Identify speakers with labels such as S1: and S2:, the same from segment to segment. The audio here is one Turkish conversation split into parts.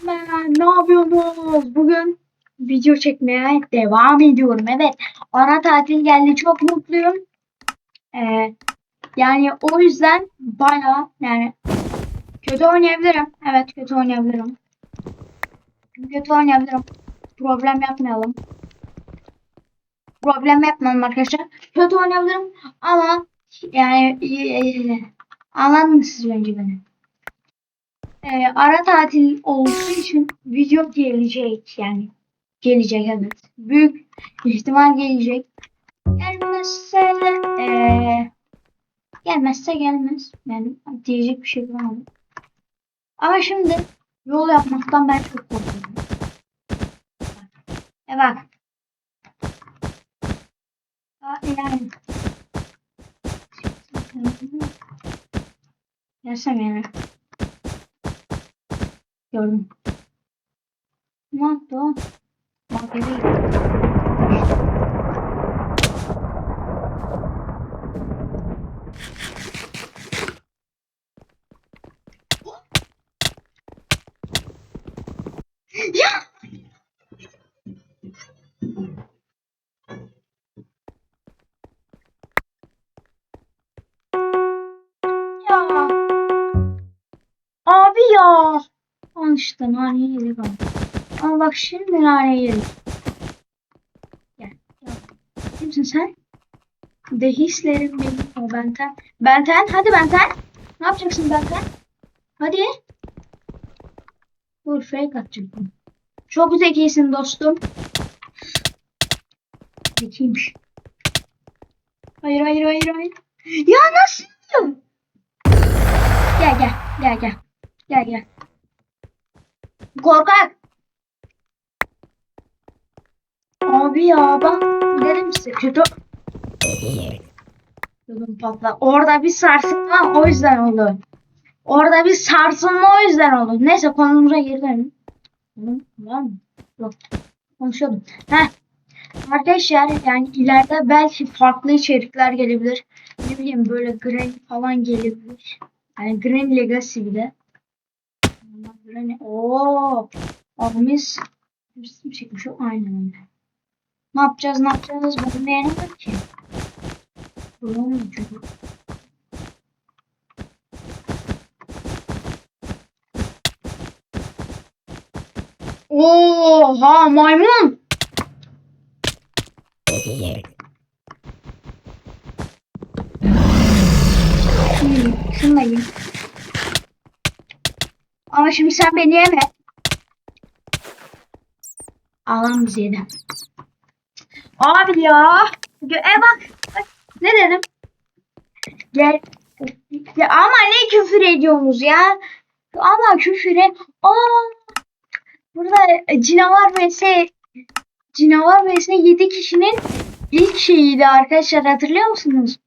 S1: Selam ben. Ne yapıyorsunuz? Bugün video çekmeye devam ediyorum. Evet. Ara tatil geldi. Çok mutluyum. Ee, yani o yüzden baya yani kötü oynayabilirim. Evet kötü oynayabilirim. Kötü oynayabilirim. Problem yapmayalım. Problem yapmayalım arkadaşlar. Kötü oynayabilirim ama yani e, anladınız siz bence beni. Ee, ara tatil olduğu için video gelecek yani. Gelecek evet. Büyük ihtimal gelecek. Gelmezse ee, gelmezse gelmez. Yani diyecek bir şey bulamadım. Ama şimdi yol yapmaktan ben çok korkuyorum. E bak. Yani. Gelsem yani. Gördüm. Ne yaptı o? İşte naneyi yedik abi. Ama bak şimdi naneyi yedik. Gel. gel. Kimsin sen? Dehislerim benim o Benten. Benten hadi Benten. Ne yapacaksın Benten? Hadi. Dur fake atacaktım. Çok zekisin dostum. Zekiymiş. Hayır hayır hayır hayır. Ya nasıl? Gel gel gel gel. Gel gel. Korkak. Abi ya ben dedim size kötü. Dedim patla. Orada bir sarsılma o yüzden oldu. Orada bir sarsılma o yüzden oldu. Neyse konumuza geri dönelim. Var mı? Yok. Konuşuyordum. Heh. Arkadaşlar yani ileride belki farklı içerikler gelebilir. Ne bileyim böyle Granny falan gelebilir. Yani Granny Legacy bir de. Granny. Ooo. Abimiz resim çekmiş o aynen öyle. Ne yapacağız ne yapacağız bunu beğenemedim ki. Bulamıyorum çünkü. Oha maymun. Şunu da yiyeyim. Ama şimdi sen beni yeme. Ağlam bize yedi. Abi ya. E bak. Ne dedim? Gel. Ya ama ne küfür ediyorsunuz ya? Ama küfüre. Aa. Burada cinavar vs cinavar vs 7 kişinin ilk şeyiydi arkadaşlar hatırlıyor musunuz?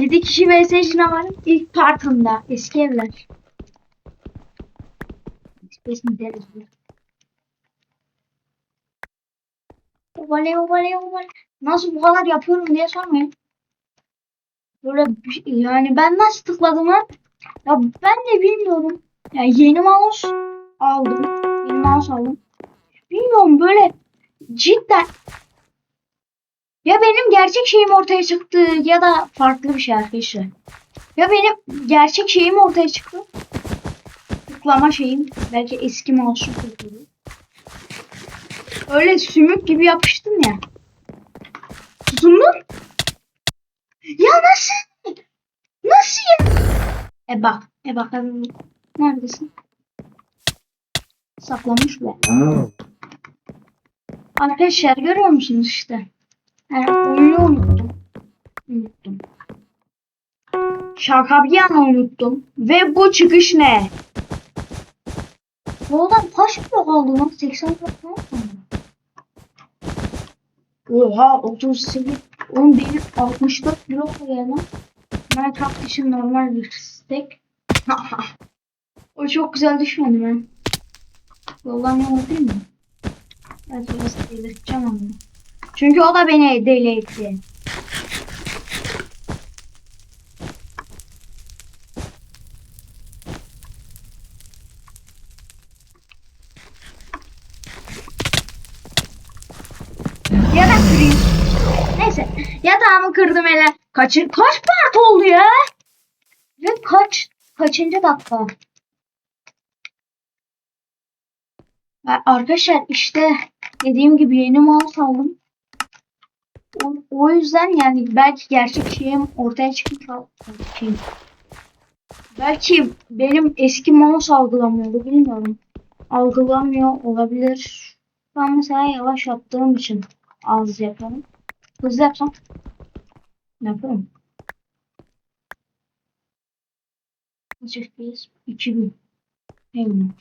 S1: 7 kişi vs cinavarın ilk partında eski evler. Space deriz bunu. Ovale ovale ovale. Nasıl bu kadar yapıyorum diye sormayın. Böyle bir- yani ben nasıl tıkladım lan? Ya ben de bilmiyorum. Ya yeni mouse aldım. Yeni mouse aldım. Bilmiyorum böyle cidden ya benim gerçek şeyim ortaya çıktı ya da farklı bir şey arkadaşlar. Ya benim gerçek şeyim ortaya çıktı. Tıklama şeyim. Belki eski mouse'um kurtuldu. Öyle sümük gibi yapıştım ya. Tutundum. Ya nasıl? Nasıl ya? E bak. E bak. Neredesin? Saklamış be. Arkadaşlar görüyor musunuz işte? Yani oyunu unuttum. Unuttum. Şaka bir yana unuttum. Ve bu çıkış ne? Bu adam kaç blok aldı lan? 80 blok ne yaptı? Oha 38. Oğlum benim 64 blok oluyor lan. Minecraft için normal bir stack. o çok güzel düşmedi ben. Yoldan yol değil mi? Evet orası delirteceğim onu. Çünkü o da beni deli etti. Ya da kırayım. Neyse. Yatağımı kırdım hele. Kaçın kaç part oldu ya? Ve kaç kaçıncı dakika? Ya Arkadaşlar işte dediğim gibi yeni mouse aldım. O, o yüzden yani belki gerçek şeyim ortaya çıkmış ol- şey. Belki benim eski mouse algılamıyordu bilmiyorum. Algılamıyor olabilir. Ben mesela yavaş yaptığım için az yapıyorum. Hızlı yapsam yapıyorum? Kaç FPS? 2000. Eminim.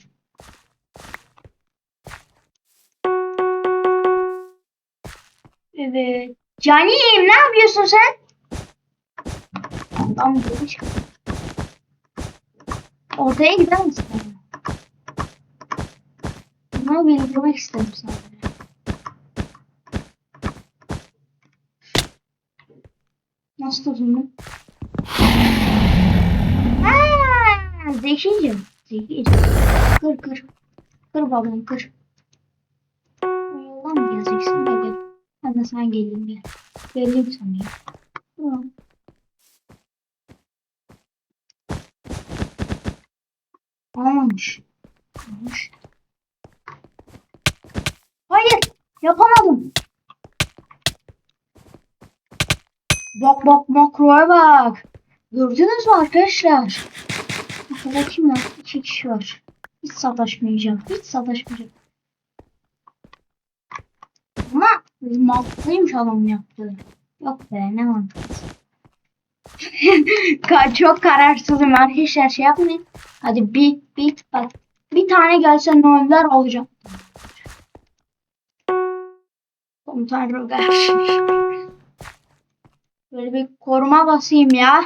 S1: Evet. Canim ne yapıyorsun sen? Adam çık. Ortaya gider misin? Bunu bildirmek istedim sana. Nasıl? Haa, zekicim. Zekicim. Kır kır. Kır babam kır. Yoldan mı geleceksin? Gel gel. Ben de sen geleyim gel. Geleyim sana ya. Tamam. Olmamış. Olmuş. Hayır. Yapamadım. Bak bak makroya bak. Gördünüz mü arkadaşlar? Burada kim var? İki kişi var. Hiç sataşmayacağım. Hiç sataşmayacağım. Ama mantıklıymış adam yaptı. Yok be ne mantıklısı. Ka- Çok kararsızım arkadaşlar şey yapmayın. Hadi bit bit bak. Bir tane gelse oyunlar olacak. Komutan Roger. Böyle bir koruma basayım ya.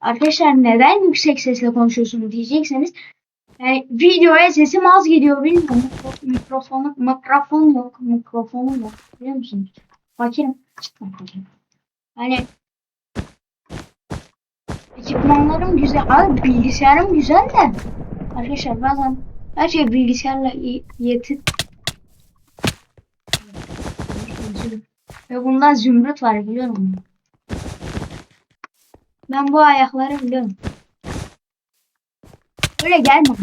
S1: Arkadaşlar neden yüksek sesle konuşuyorsunuz diyecekseniz. Yani videoya sesim az geliyor bilmiyorum. Mikro- Mikrofonu, mikrofon yok. Mikrofonum yok. Biliyor musunuz? Fakirim. Cidden fakirim. Hani ekipmanlarım güzel. Abi bilgisayarım güzel de. Arkadaşlar bazen her şey bilgisayarla y- yetip ve bunda zümrüt var biliyor musun? Ben bu ayakları biliyorum. Öyle gelme.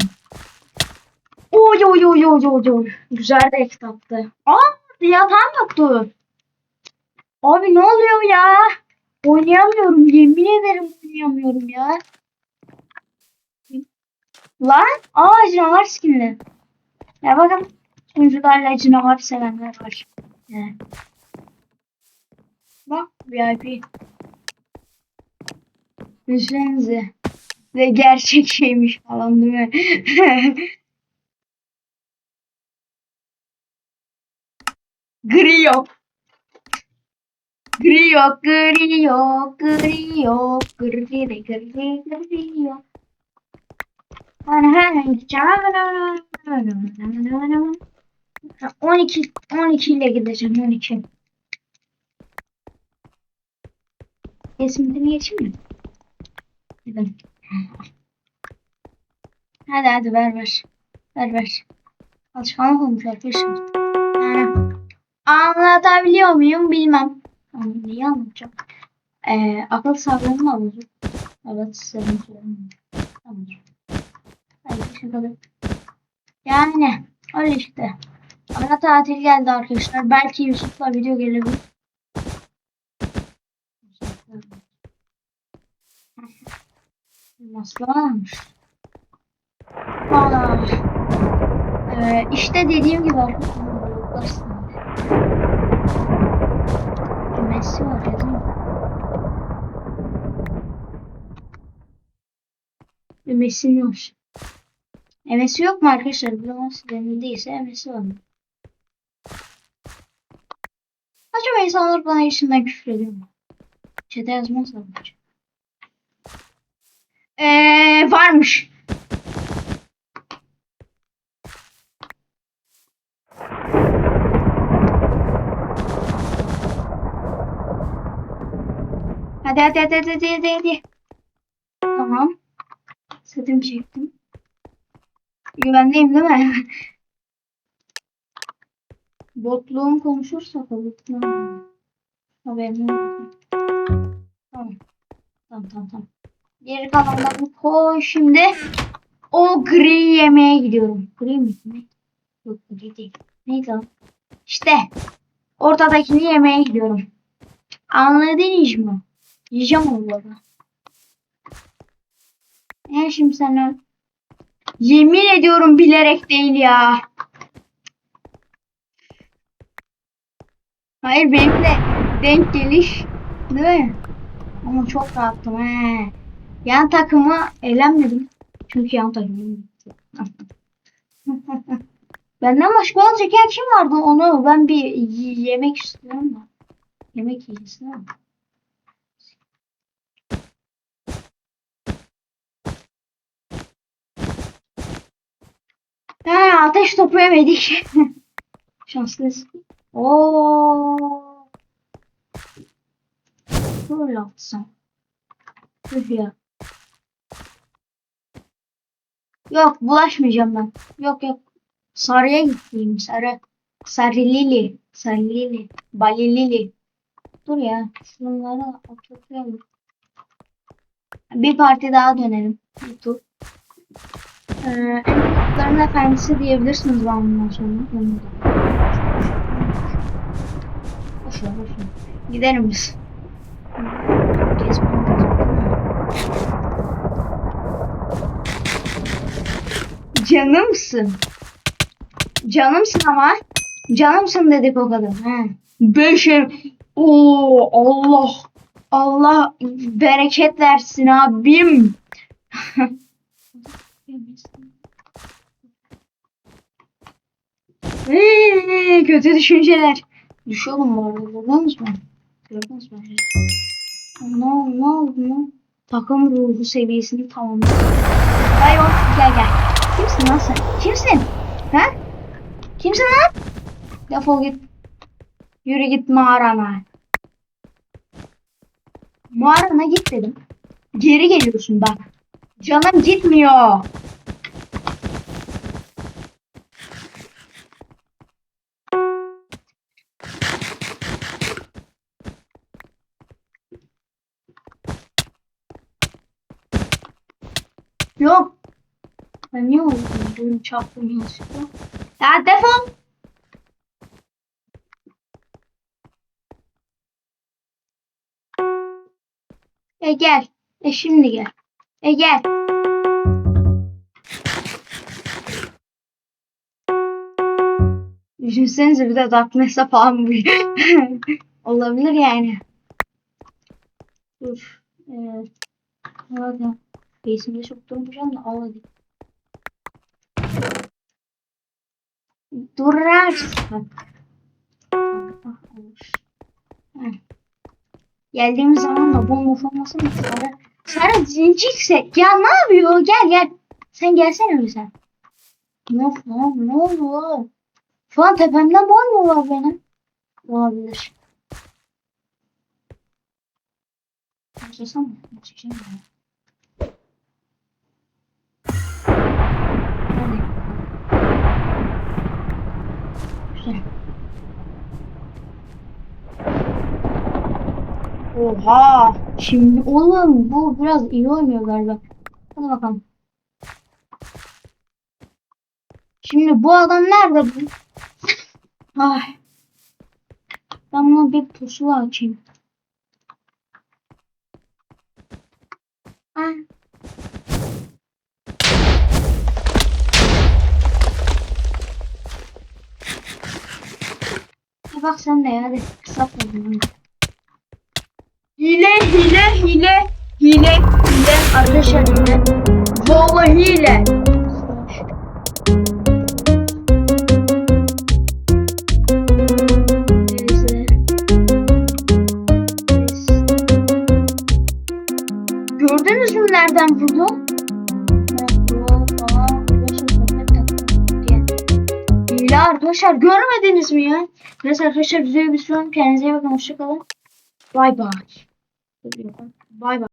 S1: Oy oy oy oy oy oy. Güzel de kitaptı. Aa yatağım yoktu. Abi ne oluyor ya? Oynayamıyorum. Yemin ederim oynayamıyorum ya. Lan aa canavar skinli. Ya bakın sunucularla canavar sevenler var. Evet. Bak VIP. Düşünsenize. Ve gerçek şeymiş falan değil mi? Gri yok. Gri yok, gri yok, gri yok, gri de gri, gri yok. Hani canım. 12 12 ile gideceğim 12. Resmini geçeyim mi? Hadi. Hadi hadi ver ver. Ver ver. Alışkanlık olmuş arkadaşlar. Yani, anlatabiliyor muyum bilmem. Ama neyi anlatacağım? Ee, akıl sağlığını mı alacak? Evet senin sorun. Hadi şakalı. Yani öyle işte. Ara tatil geldi arkadaşlar. Belki Yusuf'la video gelebilir. Olmuş? Valla. Ee, işte dediğim gibi arkadaşlar. Messi var ya değil mi? Ve Messi'nin var. E, Messi yok mu arkadaşlar? Benim değilse Messi var mı? Acaba insanlar bana işinden küfür ediyor mu? Çete yazmazlar mı? Eee varmış. Hadi hadi hadi hadi hadi hadi. Tamam. Setimi çektim. Güvendeyim değil mi? Botluğum konuşursa kalıtmam. Haberin olsun. Tamam. Tamam tamam tamam. Geri kalanlarını koy şimdi. O gri yemeğe gidiyorum. Gri mi? Ne? Yok gri değil. Neydi o? İşte. Ortadakini yemeye gidiyorum. Anladınız mı? Yiyeceğim onu baba. E şimdi sana yemin ediyorum bilerek değil ya. Hayır benim de denk geliş değil mi? Ama çok rahattım he. Yan takımı elenmedim. Çünkü yan takımım. Benden başka olacak ya kim vardı onu ben bir yemek istiyorum da. Yemek değil mi? He ateş topu yemedik. Şanslıyız. Oo. Böyle atsam. Üf ya. Yok bulaşmayacağım ben. Yok yok. Sarıya gideyim sarı. Sarı lili. Sarı lili. Bali lili. Dur ya. Şunları atlatıyorum. Bir parti daha dönelim. Bir tur. Ee, kutların efendisi diyebilirsiniz ben bundan sonra. Onu da. Boş ver boş ver. Gidelim biz. Canımsın. Canımsın ama. Canımsın dedik o kadar. He. Beşim. Oo Allah. Allah bereket versin abim. Eee, kötü düşünceler. Düşüyorum bu arada. Gördünüz mü? Gördünüz mü? Ne oldu? Ne oldu? Takım ruhu seviyesini tamamladı. Hayır gel gel. Kimsin lan sen? Kimsin? Ha? Kimsin lan? Defol git. Yürü git mağarana. Mağarana git dedim. Geri geliyorsun bak. Canım gitmiyor. Yok. Ben niye oldum? Benim çarptım yanlışlıkla. Ya defol. E gel. E şimdi gel. E gel. Düşünsenize bir de Darkness'a falan bu. Olabilir yani. Dur. Ee, hadi. Base'imde çok durmayacağım da al hadi. Durarsın. Geldiğimiz zaman da bomba olmasın mı? Sarı, zincirsek. Ya ne yapıyor? Gel gel. Sen gelsene bir sen. Ne oldu? Ne oldu? Şu an tepemden boy mu var benim? Olabilir. Başlasam mı? Başlayacağım Güzel. Oha! Şimdi oğlum bu biraz iyi oynuyor galiba. Hadi bakalım. Şimdi bu adam nerede bu? Ay. Ben buna bir pusula açayım. Ay. Sen de hadi kısaltma bunu. Hile hile hile hile hile arkadaşlar hile. Vallahi hile. Gördünüz mü nereden vurdu? Hile arkadaşlar görmediniz mi ya? Neyse arkadaşlar videoyu bitiriyorum. Kendinize iyi bakın. Hoşçakalın. Bay bay. Bay bay.